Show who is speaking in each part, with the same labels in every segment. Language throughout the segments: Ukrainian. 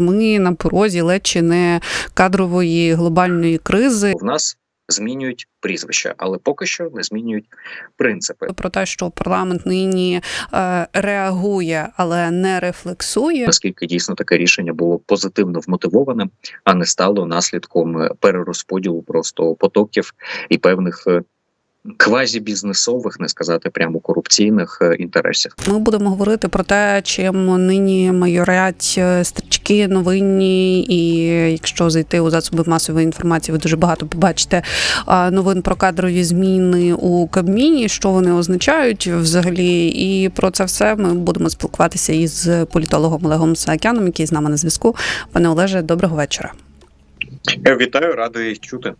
Speaker 1: Ми на порозі ледь чи не кадрової глобальної кризи.
Speaker 2: В нас змінюють прізвища, але поки що не змінюють принципи.
Speaker 1: Про те, що парламент нині е, реагує, але не рефлексує.
Speaker 2: Наскільки дійсно таке рішення було позитивно вмотивованим, а не стало наслідком перерозподілу просто потоків і певних е, квазібізнесових, не сказати прямо корупційних е, інтересів.
Speaker 1: Ми будемо говорити про те, чим нині майорять е, стрічки новинні, і якщо зайти у засоби масової інформації, ви дуже багато побачите новин про кадрові зміни у Кабміні, що вони означають взагалі. І про це все ми будемо спілкуватися із політологом Олегом Саакяном, який з нами на зв'язку. Пане Олеже, доброго вечора.
Speaker 2: Вітаю, радий чути.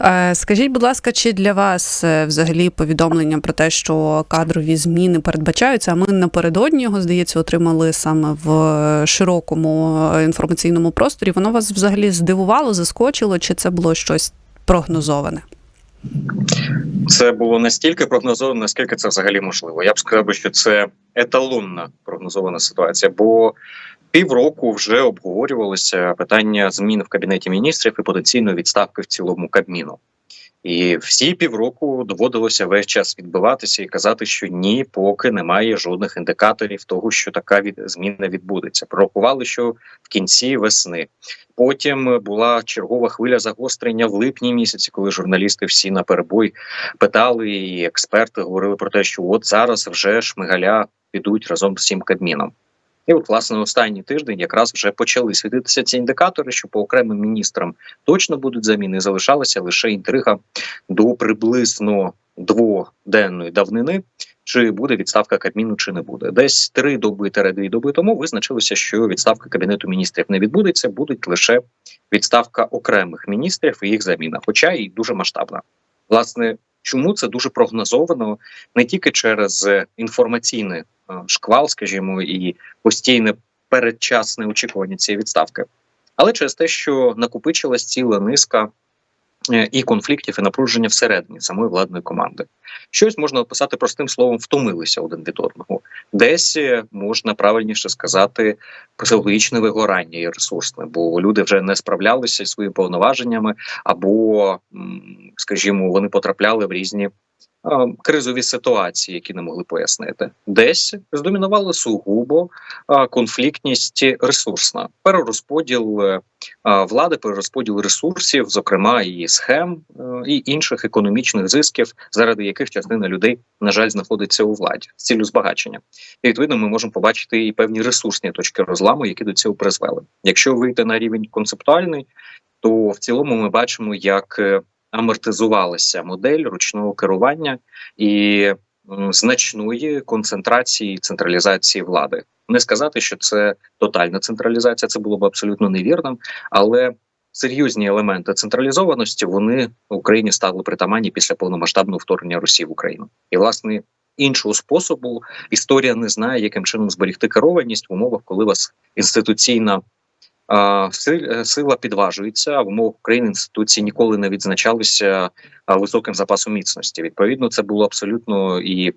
Speaker 1: Е, Скажіть, будь ласка, чи для вас е, взагалі повідомлення про те, що кадрові зміни передбачаються? А ми напередодні його здається отримали саме в широкому е, інформаційному просторі. Воно вас взагалі здивувало, заскочило, чи це було щось прогнозоване?
Speaker 2: Це було настільки прогнозовано, наскільки це взагалі можливо. Я б сказав, що це еталонна прогнозована ситуація, бо півроку вже обговорювалося питання змін в кабінеті міністрів і потенційної відставки в цілому Кабміну. І всі півроку доводилося весь час відбиватися і казати, що ні, поки немає жодних індикаторів того, що така від зміна відбудеться. Пророкували, що в кінці весни. Потім була чергова хвиля загострення в липні місяці, коли журналісти всі на перебой питали, і експерти говорили про те, що от зараз вже шмигаля підуть разом з цим кабміном. І от, власне, останній тиждень якраз вже почали світитися ці індикатори, що по окремим міністрам точно будуть заміни. Залишалася лише інтрига до приблизно дводенної давнини. Чи буде відставка Кабміну, чи не буде. Десь три доби дві доби тому визначилося, що відставка кабінету міністрів не відбудеться, буде лише відставка окремих міністрів і їх заміна, хоча і дуже масштабна. Власне, чому це дуже прогнозовано не тільки через інформаційний е, шквал, скажімо, і постійне передчасне очікування цієї відставки, але через те, що накопичилась ціла низка е, і конфліктів, і напруження всередині самої владної команди. Щось можна описати простим словом, втомилися один від одного. Десь е, можна правильніше сказати психологічне вигорання і ресурсне, бо люди вже не справлялися зі своїми повноваженнями, або, скажімо, вони потрапляли в різні кризові ситуації, які не могли пояснити. Десь здомінували сугубо конфліктність ресурсна, перерозподіл е, влади, перерозподіл ресурсів, зокрема і схем е, і інших економічних зисків, заради яких частина людей на жаль знаходиться у владі з ціллю збагачення. І відповідно ми можемо побачити і певні ресурсні точки розламу, які до цього призвели. Якщо вийти на рівень концептуальний, то в цілому ми бачимо, як е, амортизувалася модель ручного керування і значної концентрації і централізації влади. Не сказати, що це тотальна централізація, це було б абсолютно невірним, але серйозні елементи централізованості вони Україні стали притаманні після повномасштабного вторгнення Росії в Україну. І власне іншого способу історія не знає, яким чином зберегти керованість в умовах, коли вас інституційна сила підважується. В умовах України інституції ніколи не відзначалися високим запасом міцності. Відповідно, це було абсолютно і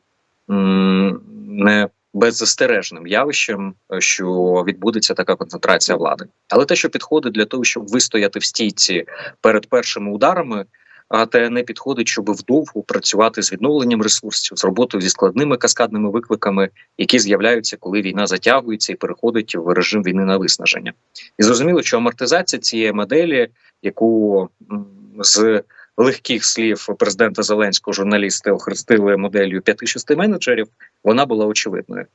Speaker 2: не беззастережним явищем, е, що відбудеться така концентрація влади. Але те, що підходить для того, щоб вистояти в стійці перед першими ударами. А те не підходить, щоб вдовго працювати з відновленням ресурсів, з роботою зі складними каскадними викликами, які з'являються, коли війна затягується і переходить в режим війни на виснаження. І зрозуміло, що амортизація цієї моделі, яку з легких слів президента Зеленського журналісти охрестили моделлю 5-6 менеджерів, вона була очевидною.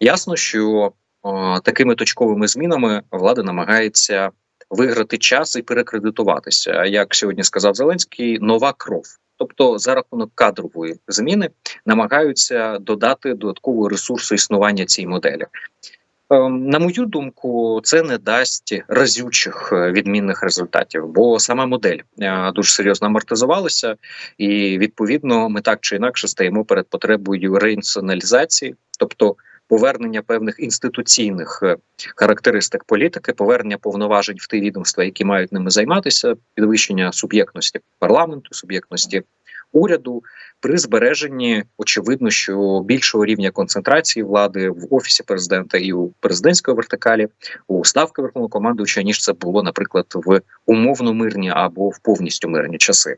Speaker 2: Ясно, що о, такими точковими змінами влада намагається виграти час і перекредитуватися. Як сьогодні сказав Зеленський, нова кров. Тобто за рахунок кадрової зміни намагаються додати додаткового ресурсу існування цій моделі. Ем, На мою думку, це не дасть разючих е, відмінних результатів, бо сама модель е, дуже серйозно амортизувалася, і відповідно ми так чи інакше стаємо перед потребою реінсоналізації, тобто повернення певних інституційних е, характеристик політики, повернення повноважень в ті відомства, які мають ними займатися, підвищення суб'єктності парламенту, суб'єктності уряду при збереженні очевидно, що більшого рівня концентрації влади в офісі президента і у президентської вертикалі у ставки верховного командуюча, ніж це було, наприклад, в умовно мирні або в повністю мирні часи.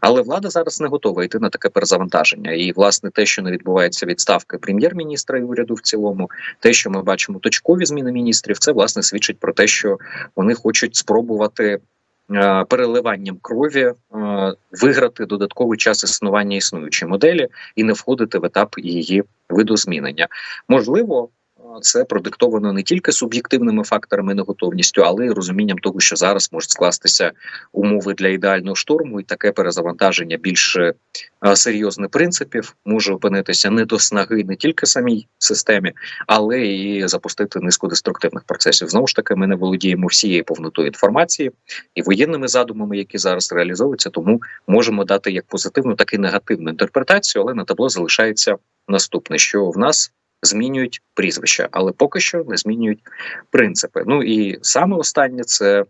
Speaker 2: Але влада зараз не готова йти на таке перезавантаження. І власне те, що не відбувається відставки прем'єр-міністра і уряду в цілому, те, що ми бачимо точкові зміни міністрів, це власне свідчить про те, що вони хочуть спробувати. Е, Переливанням крові е, виграти додатковий час існування існуючої моделі і не входити в етап її видозмінення. Можливо, це продиктовано не тільки суб'єктивними факторами неготовністю, але й розумінням того, що зараз можуть скластися умови для ідеального шторму, і таке перезавантаження більш е, серйозних принципів може опинитися не до снаги не тільки самій системі, але і запустити низку деструктивних процесів. Знову ж таки, ми не володіємо всією повнотою інформації і воєнними задумами, які зараз реалізовуються, тому можемо дати як позитивну, так і негативну інтерпретацію. Але на табло залишається наступне: що в нас змінюють прізвища, але поки що не змінюють принципи. Ну і саме останнє це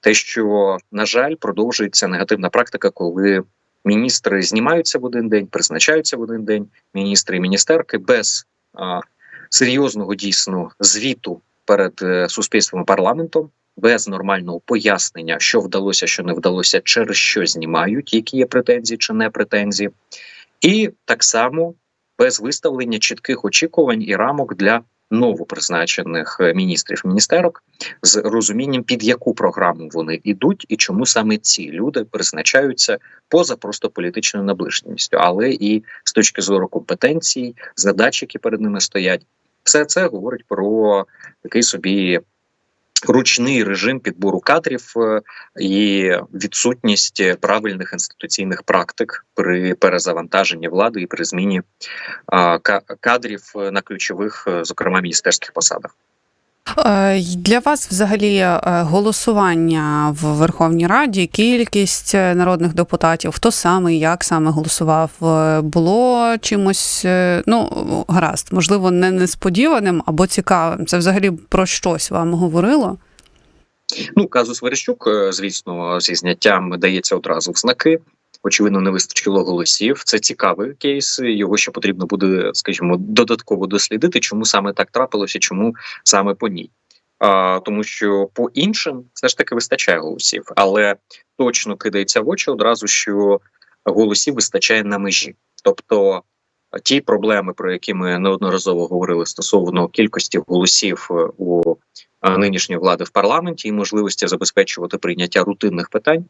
Speaker 2: те, що на жаль продовжується негативна практика, коли міністри знімаються в один день, призначаються в один день. Міністри і міністерки без а, серйозного дійсно звіту перед е, суспільством і парламентом. Без нормального пояснення, що вдалося, що не вдалося, через що знімають, які є претензії чи не претензії, і так само без виставлення чітких очікувань і рамок для новопризначених е, міністрів міністерок з розумінням, під яку програму вони йдуть, і чому саме ці люди призначаються поза просто політичною наближеністю, але і з точки зору компетенцій, задач, які перед ними стоять, все це говорить про такий собі. Ручний режим підбору кадрів е, і відсутність правильних інституційних практик при перезавантаженні влади і при зміні кадрів на ключових, е, зокрема міністерських посадах.
Speaker 1: Е, Для вас взагалі е, голосування в Верховній Раді, кількість е, народних депутатів, хто саме, і як саме голосував, було чимось, ну гаразд, можливо, не несподіваним або цікавим. Це взагалі про щось вам говорило?
Speaker 2: Ну, казус Верещук, звісно, зі зняттям дається одразу в знаки. Очевидно, не вистачило голосів. Це цікавий кейс. Його ще потрібно буде, скажімо, додатково дослідити, чому саме так трапилося, чому саме по ній. А, тому що по іншим все ж таки вистачає голосів, але точно кидається в очі одразу, що голосів вистачає на межі. Тобто ті проблеми, про які ми неодноразово говорили стосовно кількості голосів е, у е, нинішньої влади в парламенті і можливості забезпечувати прийняття рутинних питань,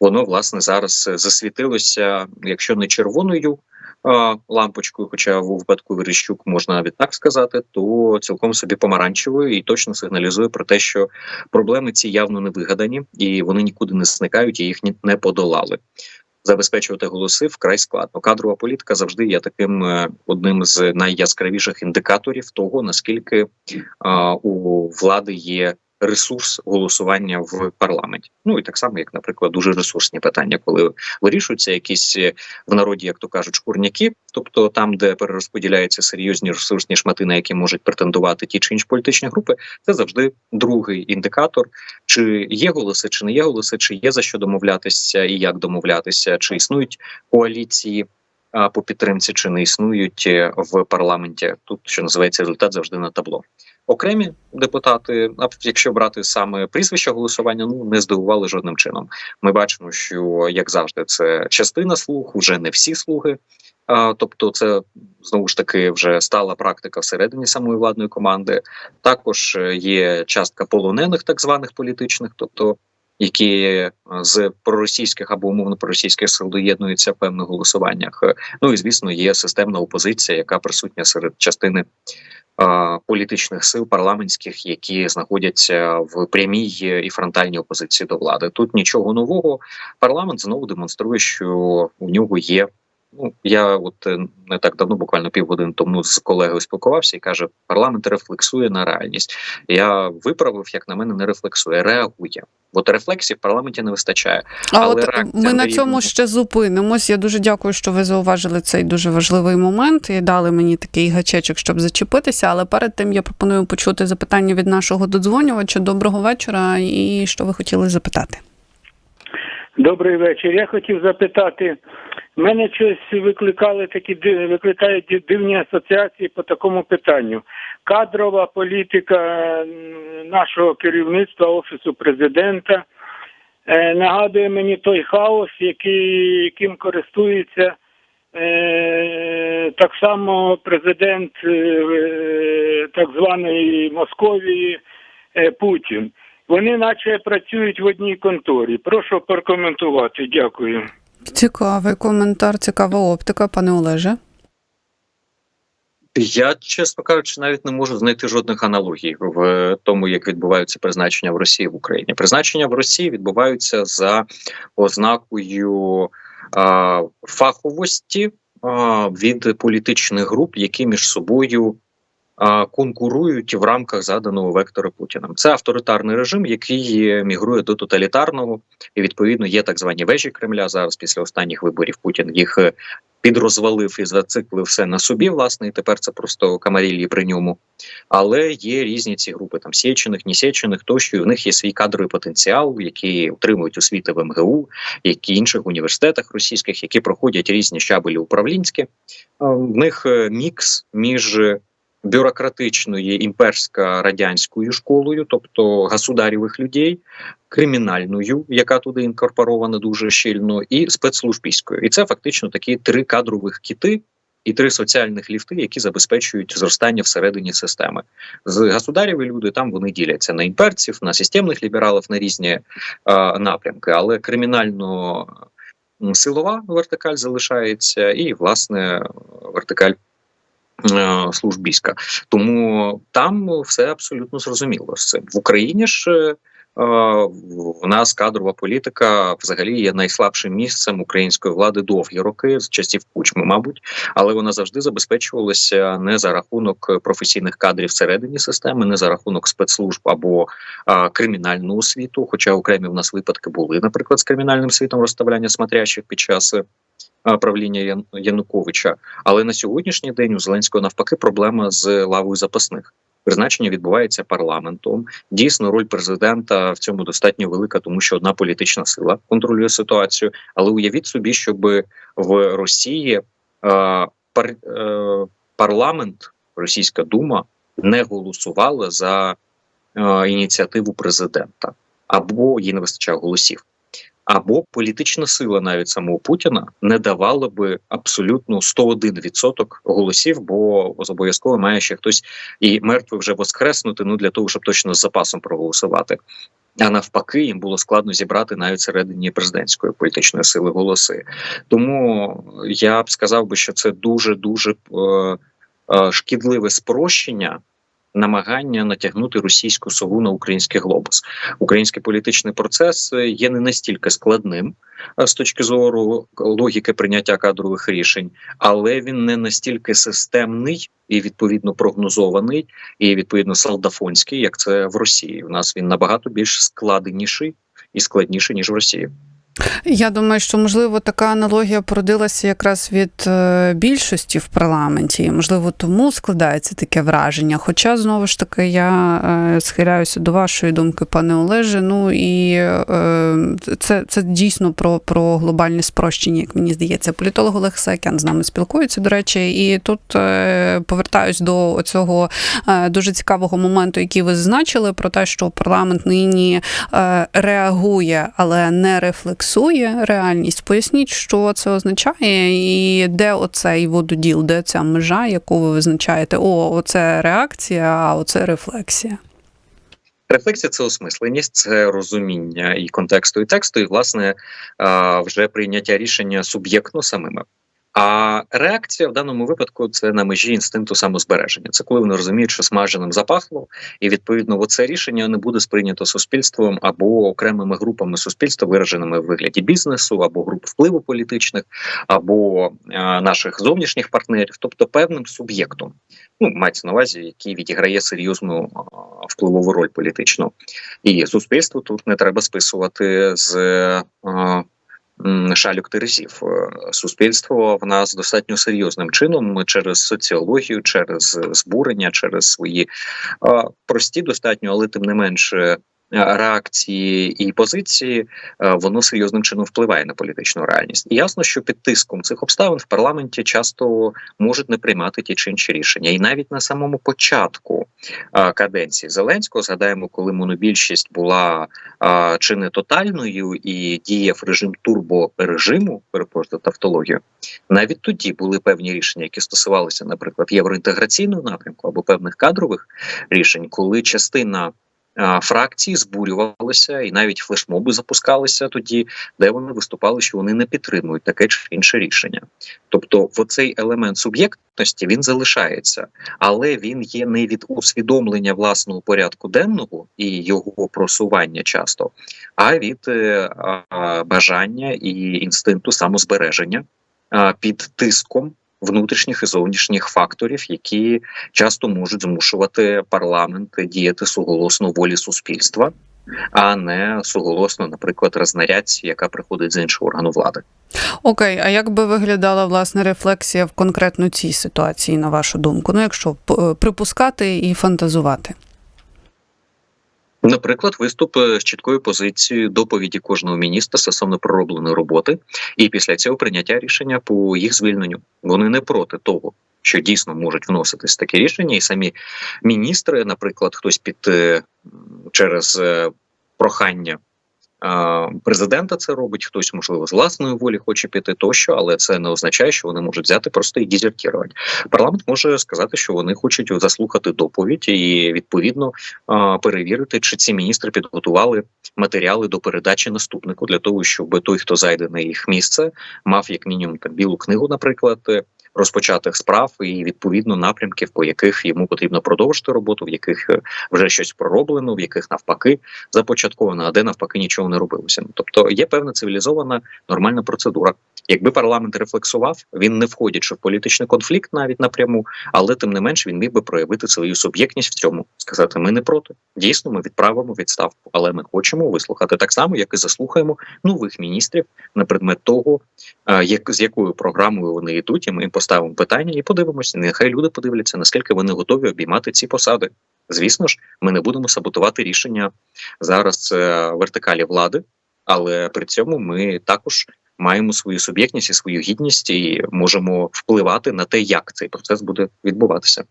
Speaker 2: воно власне зараз е, засвітилося, якщо не червоною лампочкою, хоча в випадку Верещук можна навіть так сказати, то цілком собі помаранчевою і точно сигналізує про те, що проблеми ці явно не вигадані, і вони нікуди не зникають, і їх не подолали. Забезпечувати голоси вкрай складно. Кадрова політика завжди є таким е, одним з найяскравіших індикаторів того, наскільки у влади є ресурс голосування в парламенті. Ну і так само, як, наприклад, дуже ресурсні питання, коли вирішуються якісь е, в народі, як то кажуть, шкурняки, тобто там, де перерозподіляються серйозні ресурсні шмати, на які можуть претендувати ті чи інші політичні групи, це завжди другий індикатор, чи є голоси, чи не є голоси, чи є за що домовлятися і як домовлятися, чи існують коаліції. По підтримці чи не існують е, в парламенті тут, що називається результат завжди на табло. Окремі депутати, а якщо брати саме прізвища голосування, ну не здивували жодним чином. Ми бачимо, що як завжди, це частина слуг, вже не всі слуги. Тобто, це знову ж таки вже стала практика всередині самої владної команди. Також е, є частка полонених, так званих політичних, тобто які е, з проросійських або умовно проросійських сил доєднуються в певних голосуваннях. Ну і звісно, є системна опозиція, яка присутня серед частини е, політичних сил парламентських, які знаходяться в прямій і фронтальній опозиції до влади. Тут нічого нового. Парламент знову демонструє, що у нього є. Ну я от е, не так давно, буквально півгодини тому з колегою спілкувався і каже: парламент рефлексує на реальність. Я виправив, як на мене, не рефлексує, реагує. От рефлексії в парламенті не вистачає.
Speaker 1: А
Speaker 2: Але
Speaker 1: от ми
Speaker 2: на
Speaker 1: цьому ще зупинимось. Я дуже дякую, що ви зауважили цей дуже важливий момент і дали мені такий гачечок, щоб зачепитися. Але перед тим я пропоную почути запитання від нашого додзвонювача. Доброго вечора, і що ви хотіли запитати?
Speaker 3: Добрий вечір. Я хотів запитати, мене щось викликали такі викликають дивні асоціації по такому питанню. Кадрова політика нашого керівництва офісу президента е, нагадує мені той хаос, який яким користується е, так само президент е, е, так званої Московії е, Путін. Вони наче працюють в одній конторі. Прошу прокоментувати. Дякую.
Speaker 1: Цікавий коментар, цікава оптика, пане Олеже.
Speaker 2: Я, чесно кажучи, навіть не можу знайти жодних аналогій в тому, як відбуваються призначення в Росії в Україні. Призначення в Росії відбуваються за ознакою а, фаховості а, від політичних груп, які між собою конкурують в рамках заданого вектора Путіним. Це авторитарний режим, який мігрує до тоталітарного, і відповідно є так звані вежі Кремля. Зараз після останніх виборів Путін їх е, підрозвалив і зациклив все на собі, власне, і тепер це просто камарілі при ньому. Але є різні ці групи там сєчених, несєчених, тощо і в них є свій кадровий потенціал, які отримують освіти в МГУ, які інших університетах російських, які проходять різні щабелі управлінські. Е, В них е, мікс між бюрократичною імперсько радянською школою, тобто государєвих людей, кримінальною, яка туди інкорпорована дуже щільно, і спецслужбійською. І це фактично такі три кадрових кіти. І три соціальних ліфти, які забезпечують зростання всередині системи. З государєві люди там вони діляться на імперців, на системних лібералів, на різні е, напрямки, але кримінально силова вертикаль залишається, і власне вертикаль е, службійська. Тому там все абсолютно зрозуміло з цим. В Україні ж е, в нас кадрова політика взагалі є найслабшим місцем української влади довгі роки з часів кучми, мабуть, але вона завжди забезпечувалася не за рахунок професійних кадрів всередині системи, не за рахунок спецслужб або а, кримінального світу. Хоча окремі в нас випадки були, наприклад, з кримінальним світом розставляння смотрящих під час. Правління Ян- Януковича, але на сьогоднішній день у Зеленського навпаки проблема з лавою запасних. Призначення відбувається парламентом. Дійсно, роль президента в цьому достатньо велика, тому що одна політична сила контролює ситуацію. Але уявіть собі, щоб в Росії е, пар, е, парламент, Російська дума не голосувала за е, ініціативу президента, або їй не вистачає голосів. Або політична сила навіть самого Путіна не давала би абсолютно 101% голосів, бо обов'язково має ще хтось і мертвий вже воскреснути. Ну для того, щоб точно з запасом проголосувати. А навпаки, їм було складно зібрати навіть середині президентської політичної сили голоси. Тому я б сказав би, що це дуже дуже е, е, шкідливе спрощення. Намагання натягнути російську сову на український глобус. Український політичний процес е, є не настільки складним е, з точки зору логіки прийняття кадрових рішень, але він не настільки системний і відповідно прогнозований, і відповідно солдафонський, як це в Росії. У нас він набагато більш складеніший і складніший ніж в Росії.
Speaker 1: Я думаю, що можливо така аналогія породилася якраз від е, більшості в парламенті, і можливо тому складається таке враження. Хоча знову ж таки я е, схиляюся до вашої думки, пане Олеже. Ну і е, це, це дійсно про, про глобальне спрощення, як мені здається. Політолог Олег Сакян з нами спілкується, до речі, і тут повертаюсь до цього дуже цікавого моменту, який ви зазначили, про те, що парламент нині реагує, але не рефлексує реальність. Поясніть, що це означає, і де оцей вододіл, де ця межа, яку ви визначаєте? О, оце реакція, а оце рефлексія.
Speaker 2: Рефлексія це осмисленість, це розуміння і контексту, і тексту, і власне вже прийняття рішення суб'єктно самими. А реакція в даному випадку це на межі інстинкту самозбереження. Це коли вони розуміють, що смаженим запахло, і відповідно оце рішення не буде сприйнято суспільством або окремими групами суспільства, вираженими в вигляді бізнесу, або груп впливу політичних, або а, наших зовнішніх партнерів, тобто певним суб'єктом. Ну, мається на увазі, який відіграє серйозну а, впливову роль політичну. І суспільству тут не треба списувати з. а, Шалюк терезів. Е, Суспільство в нас достатньо серйозним чином через соціологію, через збурення, через свої прості, достатньо, але тим не менше реакції і позиції, е, воно серйозним чином впливає на політичну реальність. І ясно, що під тиском цих обставин в парламенті часто можуть не приймати ті чи інші рішення, і навіть на самому початку е, каденції Зеленського згадаємо, коли монобільшість була е, чи не тотальною і діяв режим турборежиму, перепрошую тавтологію. Навіть тоді були певні рішення, які стосувалися, наприклад, євроінтеграційного напрямку або певних кадрових рішень, коли частина а, фракцій збурювалися і навіть флешмоби запускалися тоді, де вони виступали, що вони не підтримують таке чи інше рішення. Тобто, оцей елемент суб'єктності він залишається, але він є не від усвідомлення власного порядку денного і його просування часто, а від е, бажання і інстинкту самозбереження під тиском внутрішніх і зовнішніх факторів, які часто можуть змушувати парламент діяти суголосно волі суспільства, а не суголосно, наприклад, рознарядці, яка приходить з іншого органу влади.
Speaker 1: Окей, а як би виглядала власне рефлексія в конкретно цій ситуації, на вашу думку? Ну, якщо п- припускати і фантазувати.
Speaker 2: Наприклад, виступ е, з чіткою позицією доповіді кожного міністра стосовно проробленої роботи, і після цього прийняття рішення по їх звільненню. Вони не проти того, що дійсно можуть вноситись такі рішення, і самі міністри, наприклад, хтось під е, через е, прохання. Президента це робить, хтось можливо з власної волі хоче піти тощо, але це не означає, що вони можуть взяти просто і дезертірувати. Парламент може сказати, що вони хочуть заслухати доповідь і відповідно перевірити, чи ці міністри підготували матеріали до передачі наступнику для того, щоб той, хто зайде на їх місце, мав як мінімум там білу книгу, наприклад. Розпочатих справ і відповідно напрямків, по яких йому потрібно продовжити роботу, в яких е, вже щось пророблено, в яких навпаки започатковано, а де навпаки нічого не робилося. Тобто є певна цивілізована нормальна процедура. Якби парламент рефлексував, він не входячи в політичний конфлікт навіть напряму, але тим не менш він міг би проявити свою суб'єктність в цьому, сказати: ми не проти. Дійсно, ми відправимо відставку, але ми хочемо вислухати так само, як і заслухаємо нових міністрів на предмет того, як з якою програмою вони йдуть, і ми їм поставимо питання і подивимося. Нехай люди подивляться, наскільки вони готові обіймати ці посади. Звісно ж, ми не будемо саботувати рішення зараз е, вертикалі влади, але при цьому ми також маємо свою суб'єктність і свою гідність і можемо впливати на те, як цей процес буде відбуватися.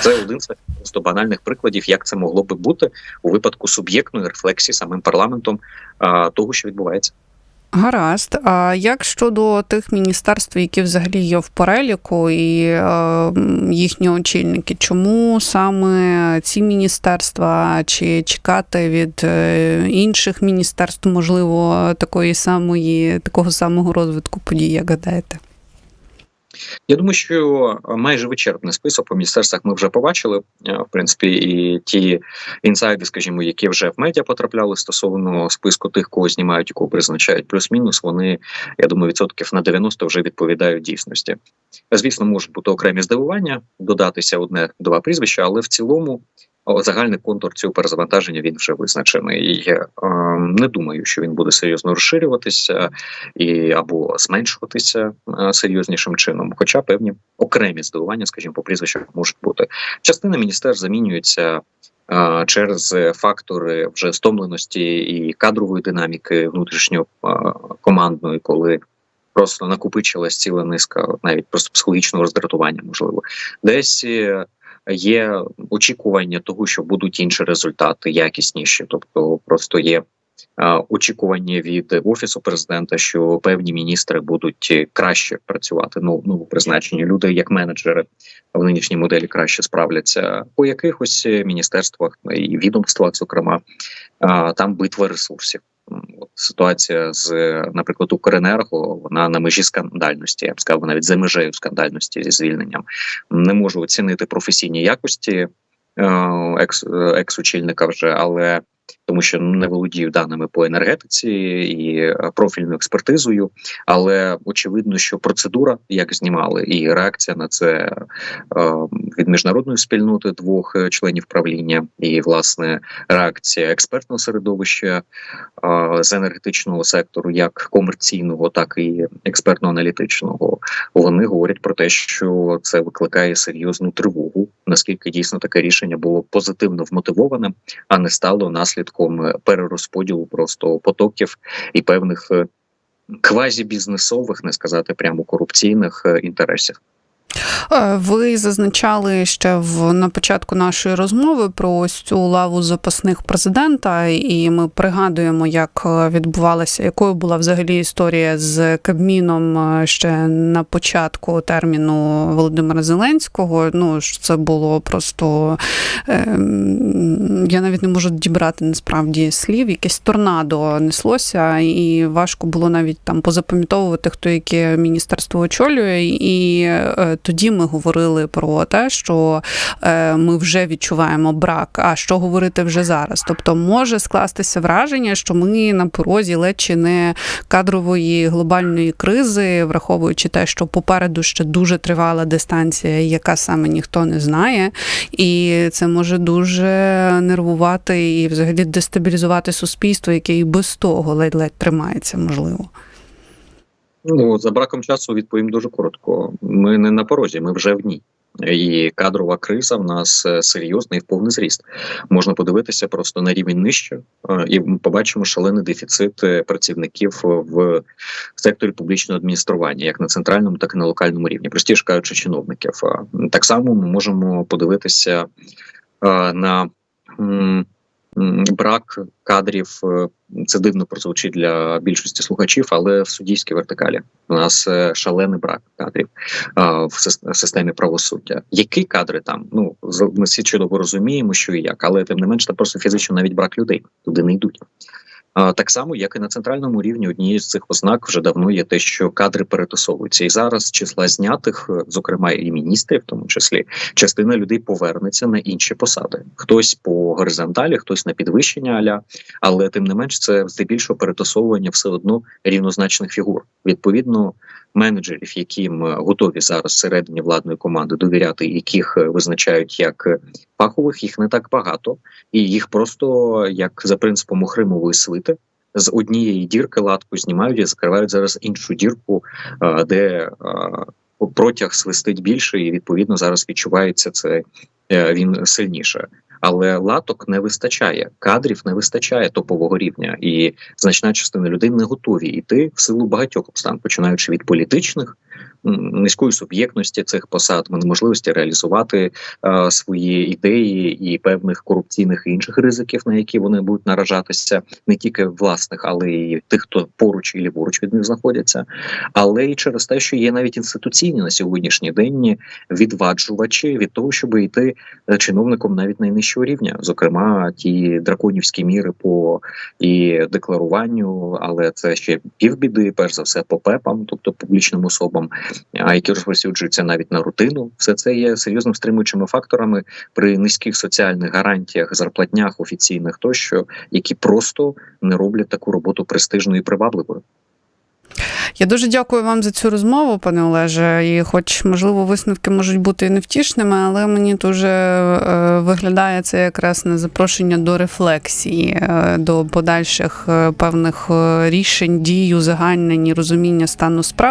Speaker 2: Це один з просто банальних прикладів, як це могло би бути у випадку суб'єктної рефлексії самим парламентом а, того, що відбувається.
Speaker 1: Гаразд. А як щодо тих міністерств, які взагалі є в переліку, і е, їхні очільники, чому саме ці міністерства, чи чекати від е, інших міністерств, можливо, такої самої, такого самого розвитку подій, як гадаєте?
Speaker 2: Я думаю, що майже вичерпний список по міністерствах ми вже побачили. Е, В принципі, і ті інсайди, скажімо, які вже в медіа потрапляли стосовно списку тих, кого знімають і кого призначають, плюс-мінус, вони я думаю, відсотків на 90 вже відповідають дійсності. Звісно, можуть бути окремі здивування, додатися одне-два прізвища, але в цілому. Загальний контур цього перезавантаження він вже визначений. І е, не думаю, що він буде серйозно розширюватися і або зменшуватися е, серйознішим чином. Хоча певні окремі здивування, скажімо, по прізвищах можуть бути. Частина міністерств замінюється е, через фактори вже стомленості і кадрової динаміки внутрішньо е, командної, коли просто накопичилась ціла низка навіть просто психологічного роздратування, можливо, десь. Є очікування того, що будуть інші результати, якісніші, тобто просто є очікування від офісу президента, що певні міністри будуть краще працювати. Ну новопризначені люди, як менеджери в нинішній моделі краще справляться по якихось міністерствах і відомствах, зокрема, там битва ресурсів. Ситуація з, наприклад, Укренерго, вона на межі скандальності. Я б сказав, навіть за межею скандальності зі звільненням. Не можу оцінити професійні якості е, екс, е, екс-очільника вже, але тому що не володію даними по енергетиці і е, профільною експертизою. Але очевидно, що процедура, як знімали, і реакція на це е, від міжнародної спільноти двох е, членів правління, і власне реакція експертного середовища з енергетичного сектору, як комерційного, так і експертно-аналітичного, вони говорять про те, що це викликає серйозну тривогу, наскільки дійсно таке рішення було позитивно вмотивоване, а не стало наслідком наслідком е, перерозподілу просто потоків і певних е, квазібізнесових, не сказати прямо корупційних е, інтересів.
Speaker 1: Е, Ви зазначали ще в на початку нашої розмови про ось цю лаву запасних президента, і ми пригадуємо, як е, відбувалася, якою була взагалі історія з Кабміном е, ще на початку терміну Володимира Зеленського. Ну це було просто ем, я навіть не можу дібрати насправді слів. Якесь торнадо неслося, і важко було навіть там позапам'ятовувати, хто яке міністерство очолює. І тоді ми говорили про те, що е, ми вже відчуваємо брак. А що говорити вже зараз? Тобто може скластися враження, що ми на порозі ледь чи не кадрової глобальної кризи, враховуючи те, що попереду ще дуже тривала дистанція, яка саме ніхто не знає, і це може дуже нервувати і взагалі дестабілізувати суспільство, яке і без того ледь-ледь тримається, можливо.
Speaker 2: Ну за браком часу відповім дуже коротко. Ми не на порозі, ми вже в ній. І кадрова криза в нас е, серйозна і в повний зріст. Можна подивитися просто на рівень нижче, е, і ми побачимо шалений дефіцит е, працівників в секторі публічного адміністрування, як на центральному, так і на локальному рівні. Простіше кажучи, чиновників. Так само ми можемо подивитися на брак кадрів. е, Це дивно прозвучить для більшості слухачів, але в суддійській вертикалі у нас е, шалений брак кадрів в системі правосуддя. Які кадри там? Ну ми всі чудово розуміємо, що і як, але тим не менш, там просто фізично навіть брак людей туди не йдуть. Так само, як і на центральному рівні, однією з цих ознак вже давно є те, що кадри перетасовуються, і зараз числа знятих, е, зокрема і міністрів, в тому числі, частина людей повернеться на інші посади. Хтось по горизонталі, хтось на підвищення аля, але тим не менш, це здебільшого перетасовування все одно рівнозначних фігур. Відповідно, менеджерів, яким е, готові зараз всередині владної команди довіряти, яких е, визначають як е, фахових, їх не так багато, і їх просто як за принципом охримової свити. З однієї дірки латку знімають і закривають зараз іншу дірку, е, де е, протяг свистить більше, і відповідно зараз відчувається це е, він сильніше. Але латок не вистачає, кадрів не вистачає топового рівня, і значна частина людей не готові йти в силу багатьох обстан, починаючи від політичних, низької суб'єктності цих посад, неможливості реалізувати е, свої ідеї і певних корупційних і інших ризиків, на які вони будуть наражатися, не тільки власних, але й тих, хто поруч і ліворуч від них знаходяться, але й через те, що є навіть інституційні на сьогоднішній день відваджувачі від того, щоб йти е, чиновником навіть найнижчого рівня, зокрема ті драконівські міри по і декларуванню, але це ще півбіди, перш за все, по ПЕПам, тобто публічним особам, а які розповсюджуються навіть на рутину. Все це є серйозним стримуючими факторами при низьких соціальних гарантіях, зарплатнях офіційних тощо, які просто не роблять таку роботу престижною і привабливою.
Speaker 1: Я дуже дякую вам за цю розмову, пане Олеже. І, хоч, можливо, висновки можуть бути і невтішними, але мені дуже е, виглядає це якраз на запрошення до рефлексії, е, до подальших е, певних рішень, дій, узагальнень і розуміння стану справ.